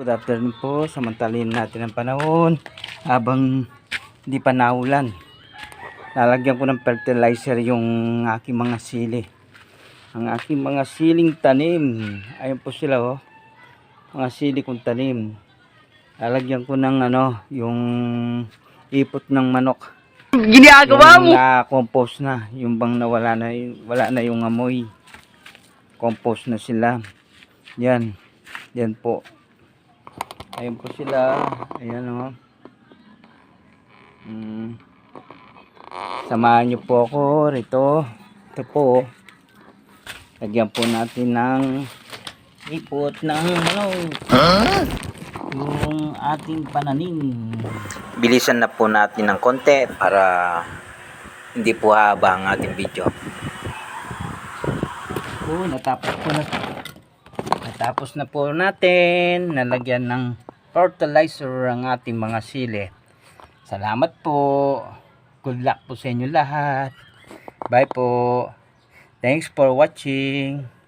Good afternoon po. Samantalin natin ang panahon habang hindi pa naulan. Lalagyan ko ng fertilizer yung aking mga sili. Ang aking mga siling tanim. Ayun po sila oh. Mga sili kong tanim. Lalagyan ko ng ano, yung ipot ng manok. Ginagawa yung na-compose na. Yung bang nawala na, wala na yung amoy. Compose na sila. Yan. Yan po. Ayun po sila. Ayan o. Mm. Samahan niyo po ako rito. Ito po. Lagyan po natin ng ipot ng manok. Yung ating pananim. Bilisan na po natin ng konti para hindi po haba ang ating video. Po, natapos po na Natapos na po natin nalagyan ng fertilizer ang ating mga sili. Salamat po. Good luck po sa inyo lahat. Bye po. Thanks for watching.